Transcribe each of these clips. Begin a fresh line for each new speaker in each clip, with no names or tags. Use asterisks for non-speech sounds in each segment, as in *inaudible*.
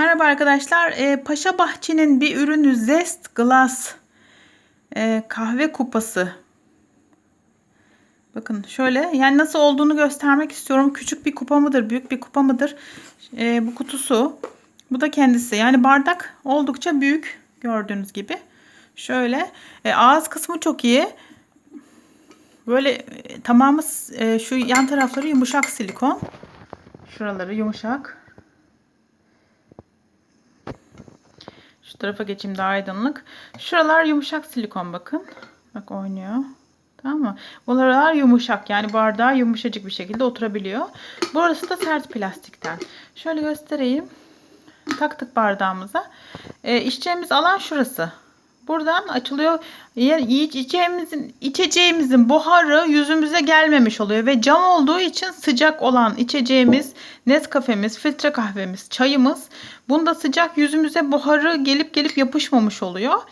Merhaba arkadaşlar. Ee, Paşa Bahçe'nin bir ürünü Zest Glass ee, kahve kupası. Bakın şöyle yani nasıl olduğunu göstermek istiyorum. Küçük bir kupa mıdır, büyük bir kupa mıdır? Ee, bu kutusu. Bu da kendisi. Yani bardak oldukça büyük gördüğünüz gibi. Şöyle e, ağız kısmı çok iyi. Böyle e, tamamı e, şu yan tarafları yumuşak silikon. Şuraları yumuşak. Şu tarafa geçeyim daha aydınlık. Şuralar yumuşak silikon bakın. Bak oynuyor. Tamam mı? Buralar yumuşak yani bardağa yumuşacık bir şekilde oturabiliyor. Burası da sert plastikten. Şöyle göstereyim. Taktık bardağımıza. E, içeceğimiz alan şurası. Buradan açılıyor. İçeceğimizin, içeceğimizin buharı yüzümüze gelmemiş oluyor ve cam olduğu için sıcak olan içeceğimiz Nescafe'miz, filtre kahvemiz, çayımız bunda sıcak yüzümüze buharı gelip gelip yapışmamış oluyor.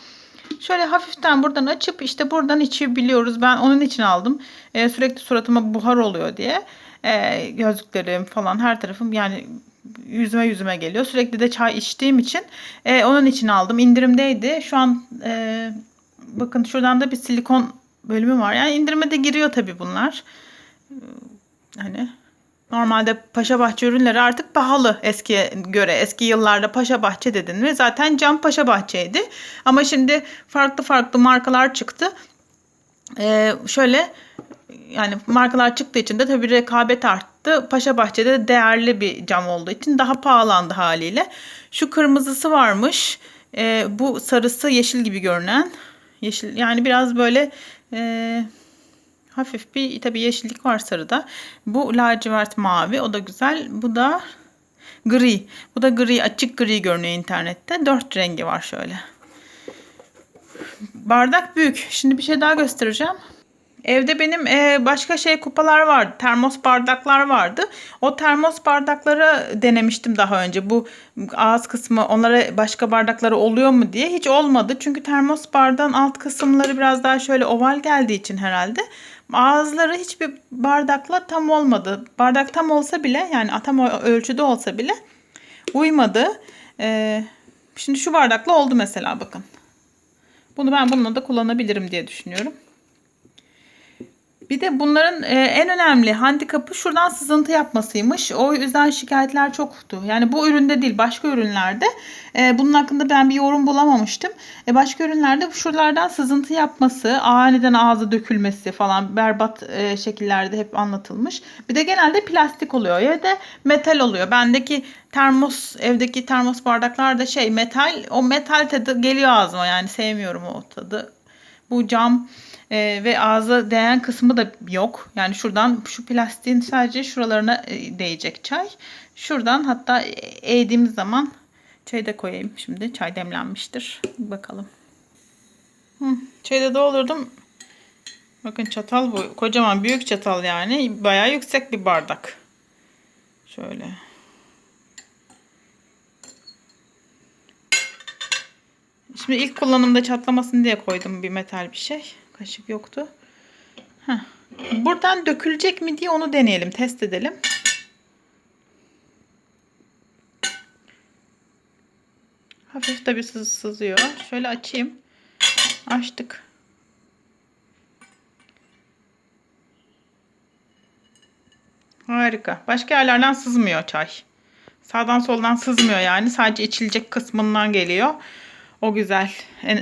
Şöyle hafiften buradan açıp işte buradan içebiliyoruz. Ben onun için aldım. Ee, sürekli suratıma buhar oluyor diye. Ee, gözlüklerim falan her tarafım yani yüzüme yüzüme geliyor. Sürekli de çay içtiğim için e, onun için aldım. İndirimdeydi. Şu an e, bakın şuradan da bir silikon bölümü var. Yani indirime de giriyor tabii bunlar. Hani normalde Paşa Bahçe ürünleri artık pahalı eskiye göre. Eski yıllarda Paşa Bahçe dedin ve zaten cam Paşa Bahçe'ydi. Ama şimdi farklı farklı markalar çıktı. Ee, şöyle yani markalar çıktığı için de tabii rekabet arttı. Paşa Bahçe'de de değerli bir cam olduğu için daha pahalandı haliyle. Şu kırmızısı varmış. E, bu sarısı yeşil gibi görünen. Yeşil yani biraz böyle e, hafif bir tabii yeşillik var sarıda. Bu lacivert mavi o da güzel. Bu da gri. Bu da gri açık gri görünüyor internette. Dört rengi var şöyle. Bardak büyük. Şimdi bir şey daha göstereceğim. Evde benim e, başka şey kupalar vardı. Termos bardaklar vardı. O termos bardakları denemiştim daha önce. Bu ağız kısmı onlara başka bardakları oluyor mu diye. Hiç olmadı. Çünkü termos bardağın alt kısımları biraz daha şöyle oval geldiği için herhalde. Ağızları hiçbir bardakla tam olmadı. Bardak tam olsa bile yani tam ölçüde olsa bile uymadı. E, şimdi şu bardakla oldu mesela bakın. Bunu ben bununla da kullanabilirim diye düşünüyorum. Bir de bunların e, en önemli handikapı şuradan sızıntı yapmasıymış. O yüzden şikayetler çoktu. Yani bu üründe değil başka ürünlerde. E, bunun hakkında ben bir yorum bulamamıştım. E, başka ürünlerde şuralardan sızıntı yapması, aniden ağza dökülmesi falan berbat şekillerde hep anlatılmış. Bir de genelde plastik oluyor ya da metal oluyor. Bendeki termos evdeki termos bardaklar da şey metal. O metal tadı geliyor ağzıma yani sevmiyorum o tadı. Bu cam e, ve ağza değen kısmı da yok. Yani şuradan şu plastiğin sadece şuralarına e, değecek çay. Şuradan hatta eğdiğimiz zaman çay da koyayım şimdi. Çay demlenmiştir. Bakalım. Hı, çayı da doldurdum. Bakın çatal bu. Kocaman büyük çatal yani. Bayağı yüksek bir bardak. Şöyle. Şimdi ilk kullanımda çatlamasın diye koydum bir metal bir şey. Kaşık yoktu. Heh. Buradan dökülecek mi diye onu deneyelim. Test edelim. Hafif tabi sız sızıyor. Şöyle açayım. Açtık. Harika. Başka yerlerden sızmıyor çay. Sağdan soldan sızmıyor yani. Sadece içilecek kısmından geliyor. O güzel.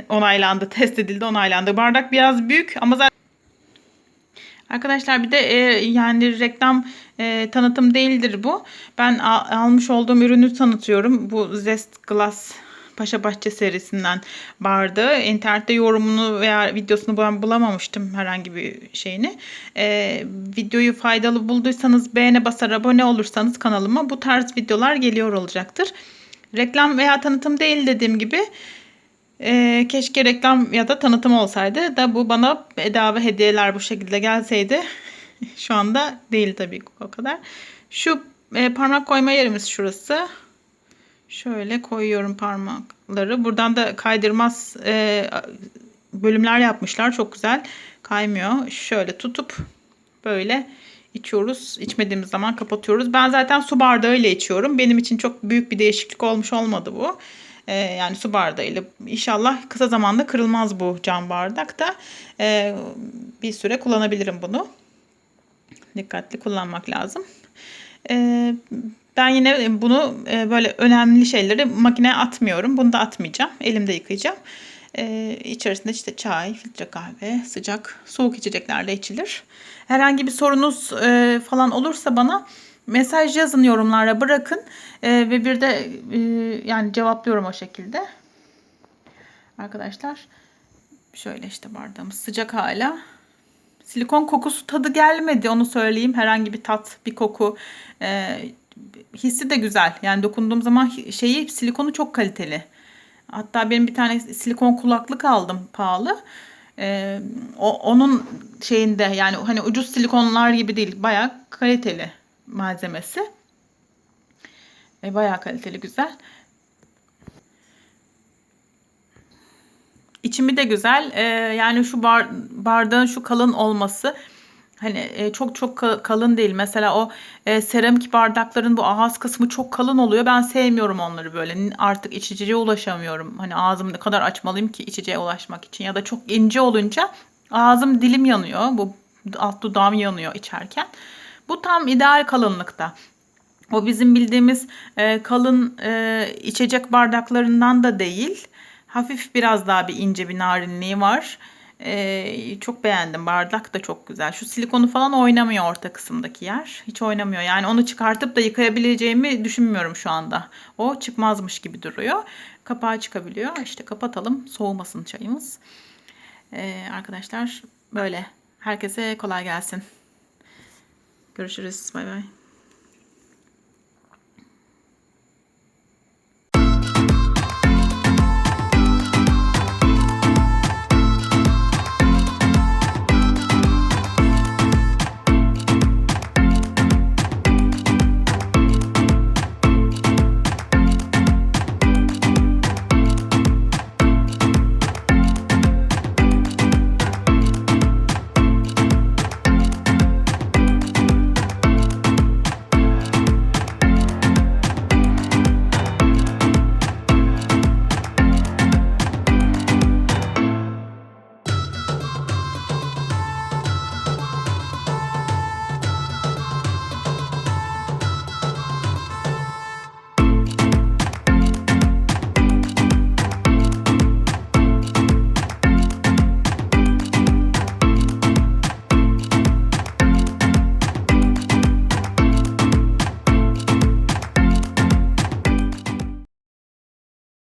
Onaylandı. *laughs* Test edildi onaylandı. Bardak biraz büyük ama zaten Arkadaşlar bir de e, yani reklam e, tanıtım değildir bu. Ben al, almış olduğum ürünü tanıtıyorum. Bu Zest Glass Paşa Bahçe serisinden bardağı. İnternette yorumunu veya videosunu ben bulamamıştım herhangi bir şeyini. E, videoyu faydalı bulduysanız beğene basar abone olursanız kanalıma bu tarz videolar geliyor olacaktır. Reklam veya tanıtım değil dediğim gibi e, keşke reklam ya da tanıtım olsaydı da bu bana bedava hediyeler bu şekilde gelseydi. *laughs* Şu anda değil tabii o kadar. Şu e, parmak koyma yerimiz şurası. Şöyle koyuyorum parmakları. Buradan da kaydırmaz e, bölümler yapmışlar. Çok güzel. Kaymıyor. Şöyle tutup böyle içiyoruz. İçmediğimiz zaman kapatıyoruz. Ben zaten su bardağıyla içiyorum. Benim için çok büyük bir değişiklik olmuş olmadı bu. Ee, yani su bardağıyla. İnşallah kısa zamanda kırılmaz bu cam bardak da. Ee, bir süre kullanabilirim bunu. Dikkatli kullanmak lazım. Ee, ben yine bunu e, böyle önemli şeyleri makineye atmıyorum. Bunu da atmayacağım. Elimde yıkayacağım. Ee, içerisinde işte çay, filtre kahve, sıcak, soğuk içeceklerle içilir. Herhangi bir sorunuz e, falan olursa bana mesaj yazın yorumlara bırakın. E, ve bir de e, yani cevaplıyorum o şekilde. Arkadaşlar şöyle işte bardağımız sıcak hala. Silikon kokusu tadı gelmedi onu söyleyeyim. Herhangi bir tat, bir koku e, hissi de güzel. Yani dokunduğum zaman şeyi silikonu çok kaliteli. Hatta benim bir tane silikon kulaklık aldım pahalı. Ee, o, onun şeyinde yani hani ucuz silikonlar gibi değil. Bayağı kaliteli malzemesi. E, bayağı kaliteli güzel. İçimi de güzel. Ee, yani şu bar, bardağın şu kalın olması hani e, çok çok ka- kalın değil. Mesela o e, seramik bardakların bu ağız kısmı çok kalın oluyor. Ben sevmiyorum onları böyle. Artık içeceğe ulaşamıyorum. Hani ağzımı ne kadar açmalıyım ki içeceğe ulaşmak için. Ya da çok ince olunca ağzım dilim yanıyor. Bu alt dudağım yanıyor içerken. Bu tam ideal kalınlıkta. O bizim bildiğimiz e, kalın e, içecek bardaklarından da değil. Hafif biraz daha bir ince bir narinliği var. E, çok beğendim. Bardak da çok güzel. Şu silikonu falan oynamıyor orta kısımdaki yer. Hiç oynamıyor. Yani onu çıkartıp da yıkayabileceğimi düşünmüyorum şu anda. O çıkmazmış gibi duruyor. Kapağı çıkabiliyor. İşte kapatalım. Soğumasın çayımız. E, arkadaşlar böyle. Herkese kolay gelsin. Görüşürüz. Bay bay.